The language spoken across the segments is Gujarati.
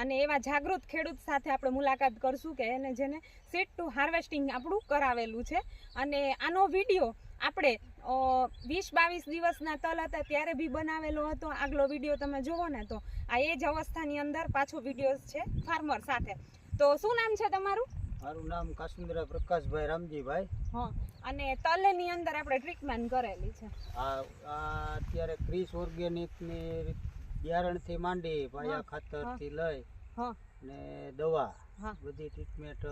અને એવા જાગૃત ખેડૂત સાથે આપણે મુલાકાત કરશું કે એને જેને સેટ ટુ હાર્વેસ્ટિંગ આપણું કરાવેલું છે. અને આનો વીડિયો આપણે વીસ બાવીસ દિવસના તલ હતા ત્યારે બી બનાવેલો હતો. આગલો વીડિયો તમે જુઓ ને તો આ એ જ અવસ્થાની અંદર પાછો વીડિયો છે ફાર્મર સાથે. તો શું નામ છે તમારું? મારું નામ કાશ્મીરા પ્રકાશભાઈ રામજીભાઈ. હા. અને તલની અંદર આપણે ટ્રીટમેન્ટ કરેલી છે. આ અત્યારે ક્રિસ ઓર્ગેનિકની બિયારણથી માંડી પાયા ખાતરથી લઈ હા. ને દવા બધી ટ્રીટમેન્ટ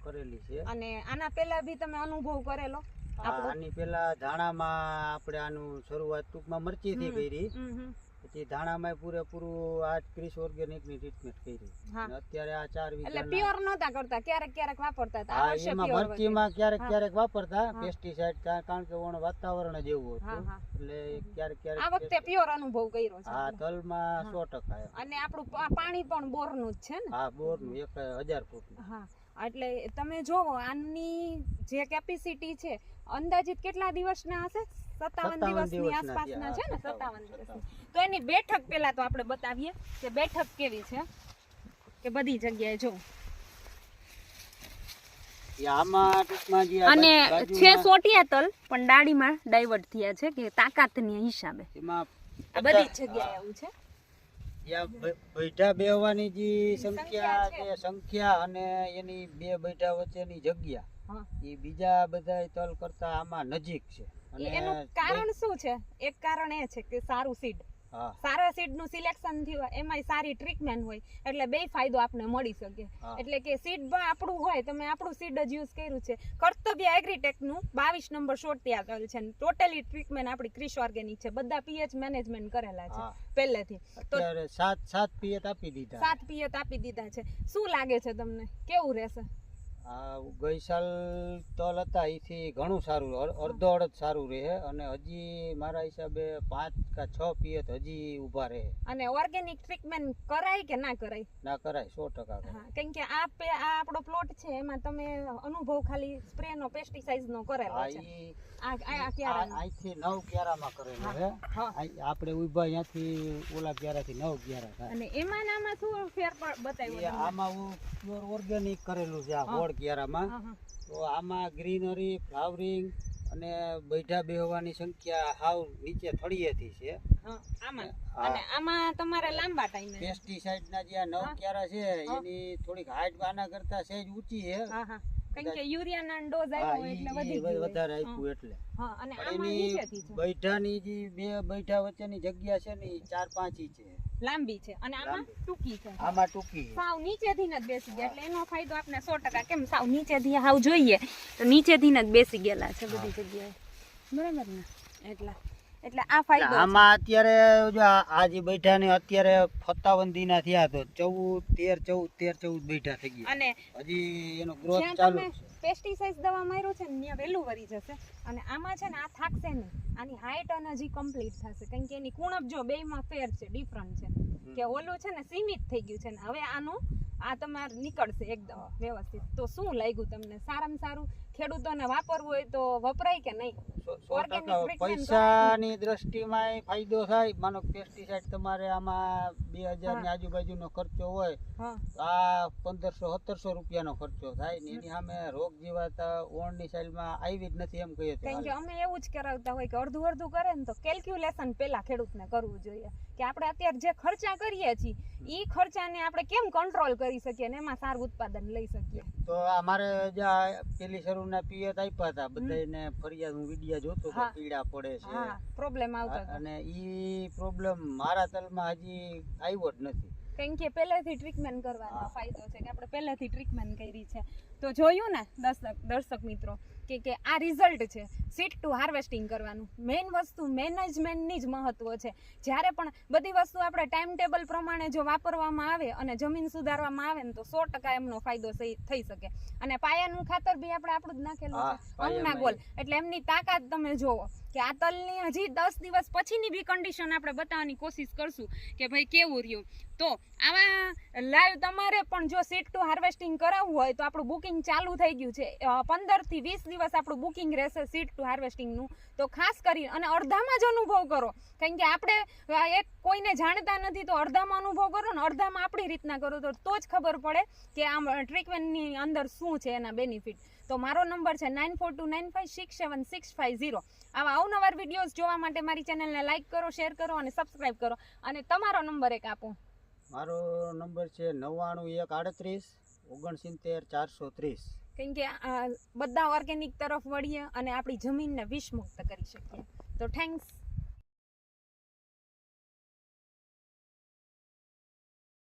કરેલી છે. અને આના પહેલા બી તમે અનુભવ કરેલો? આની પેલા ધાણામાં આપણે આનું શરૂઆત ટૂંકમાં મરચી થી કરી. પછી ધાણામાં પૂરેપૂરું આ ક્રિસ ઓર્ગેનિકની ટ્રીટમેન્ટ કરી. અત્યારે આ ચાર એટલે પ્યોર નતા કરતા ક્યારેક ક્યારેક વાપરતા હતા. આ વર્ષે pure મરચીમાં ક્યારેક ક્યારેક વાપરતા પેસ્ટિસાઇડ કારણ કે ઓણ વાતાવરણ જ એવું હતું. એટલે ક્યારેક આ વખતે પ્યોર અનુભવ કર્યો છે. હા. તલમાં હા. સો ટકા એમ. અને આપણું પાણી પણ બોરનું જ છે ને? હા બોરનું એક હજાર ફૂટ હા. એટલે તમે જોવો આની જે કેપેસિટી છે અંદાજિત કેટલા દિવસના હશે? સત્તાવન દિવસની આસપાસના છે ને? સત્તાવન દિવસની. તો એની બેઠક પેલા તો આપણે બતાવીએ કે બેઠક કેવી છે? કે બધી જગ્યાએ જો. અને છે સોટિયા તલ પણ ડાળીમાં ડાયવર્ટ થયા છે કે તાકાતની હિસાબે. એમાં આ બધી જગ્યાએ આવું છે? બેઠા બેવાની બેહવાની જે સંખ્યા સંખ્યા અને એની બે બેઠા વચ્ચેની જગ્યા. એ બીજા બધા તલ કરતા આમાં નજીક છે. એનું કારણ શું છે? એક કારણ એ છે કે સારું સીડ સારા સીડનું સિલેક્શન થયું હોય એમાંય સારી ટ્રીટમેન્ટ હોય એટલે બે ફાયદો આપને મળી શકે. એટલે કે સીડ આપણું હોય તમે આપણું સીડ જ યુઝ કર્યું છે. કર્તવ્ય એગ્રીટેકનું બાવીસ નંબર શોર્ટ ત્યાં કરેલ છે. ટોટલી ટ્રીટમેન્ટ આપણી ક્રિશ ઓર્ગેનિક છે. બધા પીએચ મેનેજમેન્ટ કરેલા છે. પહેલેથી. તો સાત સાત પીએચ આપી દીધા. સાત પીએચ આપી દીધા છે. શું લાગે છે તમને? કેવું રહેશે? આ ગઈ સાલ તલ હતા એથી ઘણું સારું અડધો અડધ સારું રહે અને હજી મારા હિસાબે પાંચ કા છ પિયત હજી ઊભા રહે. અને ઓર્ગેનિક ટ્રીટમેન્ટ કરાય કે ના કરાય? ના કરાય સો ટકા કેમ કે આ આ આપણો પ્લોટ છે એમાં તમે અનુભવ ખાલી સ્પ્રે નો પેસ્ટિસાઇડ નો કરેલો છે. અહીંથી નવ ક્યારામાં કરેલું છે આપણે ઊભા અહીંયાથી ઓલા ક્યારાથી નવ ક્યારા અને એમાં આમાં શું ફેર બતાવ્યું આમાં હું ઓર્ગેનિક કરેલું છે આ હોળ ક્યારામાં. તો આમાં ગ્રીનરી ફ્લાવરિંગ અને બેઠા બેહવાની સંખ્યા હાવ નીચે થળિયેથી છે. આમાં. હા. અને આમાં તમારે લાંબા ટાઈમે પેસ્ટિસાઇડના જે આ નવ ક્યારા છે એની થોડીક હાઈટ આના કરતા સહેજ ઊંચી છે. હા હા. કે યુરિયાના ડોઝ આવ્યો એટલે વધી ગયું વધારે આપ્યું એટલે. અને આમાં નીચેથી છે. બેઠાની જે બે બેઠા વચ્ચેની જગ્યા છે ને ઈ ચાર પાંચ ઈ છે. લાંબી છે અને આમાં ટૂંકી છે. આમાં ટૂંકી. સાવ નીચેથી જ બેસી ગયા એટલે એનો ફાયદો આપણે સો ટકા. કેમ સાવ નીચેથી હાવ જોઈએ તો નીચેથી જ બેસી ગયેલા છે બધી જગ્યાએ. બરાબર ને? એટલા એટલે આ ફાયદો આમાં અત્યારે જો આ આ બેઠા ને અત્યારે ફત્તાવન દિના થયા તો ચૌદ તેર ચૌદ તેર ચૌદ બેઠા થઈ ગયા. અને હજી એનો ગ્રોથ ચાલુ છે. પેસ્ટિસાઇડ દવા માર્યું છે ને ત્યાં વહેલું વરી જશે. અને આમાં છે ને આ થાકશે નહીં. આની હાઈટ અને હજી કમ્પ્લીટ થશે. કારણ કે એની કુણપ જો બેમાં ફેર છે ડિફરન્ટ છે. કે ઓલું છે ને સીમિત થઈ ગયું છે ને. હવે આનું આ તમારે નીકળશે એકદમ વ્યવસ્થિત. તો શું લાગ્યું તમને? સારામાં સારું ખેડૂતોને વાપરવું હોય તો વપરાય કે નહીં? પૈસાની દ્રષ્ટિમાં ફાયદો થાય. માનો પેસ્ટિસાઇડ તમારે આમાં બે હજારની આજુબાજુનો ખર્ચો હોય આ પંદરસો સત્તરસો રૂપિયાનો ખર્ચો થાય ને એની સામે રોગ જીવાત ઓણની સાઈડમાં આવી જ નથી એમ કહીએ કારણ કે અમે એવું જ કરાવતા હોય કે અડધું અડધું કરે ને તો કેલ્ક્યુલેશન પેલા ખેડૂતને કરવું જોઈએ. કે આપણે અત્યારે જે ખર્ચા કરીએ છીએ ઈ ખર્ચાને આપણે કેમ કંટ્રોલ કરી શકીએ ને એમાં સારું ઉત્પાદન લઈ શકીએ. તો અમારે જે પેલી શરૂના પિયત આપ્યા હતા બધાને ફરિયાદ હું વિડિયા જોતો હતો પીડા પડે છે. પ્રોબ્લેમ આવતો અને ઈ પ્રોબ્લેમ મારા તલમાં હજી આવ્યો જ નથી. કારણ કે પહેલેથી ટ્રીટમેન્ટ કરવાનો ફાયદો છે કે આપણે પહેલેથી ટ્રીટમેન્ટ કરી છે. તો જોયું ને દર્શક દર્શક મિત્રો કે કે આ રિઝલ્ટ છે. સીટ ટુ હાર્વેસ્ટિંગ કરવાનું. મેઇન વસ્તુ મેનેજમેન્ટની જ મહત્વ છે. જ્યારે પણ બધી વસ્તુ આપણે ટાઈમ ટેબલ પ્રમાણે જો વાપરવામાં આવે અને જમીન સુધારવામાં આવે ને તો સો ટકા એમનો ફાયદો થઈ શકે. અને પાયાનું ખાતર બી આપણે આપણું જ નાખેલું છે. અંગના ગોલ. એટલે એમની તાકાત તમે જોવો કે આ તલની હજી દસ દિવસ પછીની બી કન્ડિશન આપણે બતાવવાની કોશિશ કરશું કે ભાઈ કેવું રહ્યું. તો આવા લાઈવ તમારે પણ જો સીટ ટુ હાર્વેસ્ટિંગ કરાવવું હોય તો આપણું બુકિંગ ચાલુ થઈ ગયું છે. પંદરથી વીસ દિવસ આપણું બુકિંગ રહેશે સીટ ટુ હાર્વેસ્ટિંગનું તો ખાસ કરી અને અડધામાં જ અનુભવ કરો. કારણ કે આપણે એક કોઈને જાણતા નથી તો અડધામાં અનુભવ કરો ને અડધામાં આપણી રીતના કરો. તો તો જ ખબર પડે કે આમ ટ્રીટમેન્ટની અંદર શું છે એના બેનિફિટ તો મારો નંબર છે nine four two nine five six seven six five zero આવા અવનવાર વિડીયોઝ જોવા માટે મારી ચેનલને લાઇક કરો શેર કરો અને સબસ્ક્રાઇબ કરો. અને તમારો નંબર એક આપો. મારો નંબર છે નવ્વાણું એક આડત્રીસ ઓગણસિત્તેર, ચારસો ત્રીસ. કેમ કે બધા ઓર્ગેનિક તરફ વળીએ અને આપણી જમીનને વિષમુક્ત કરી શકીએ. તો થેન્ક્સ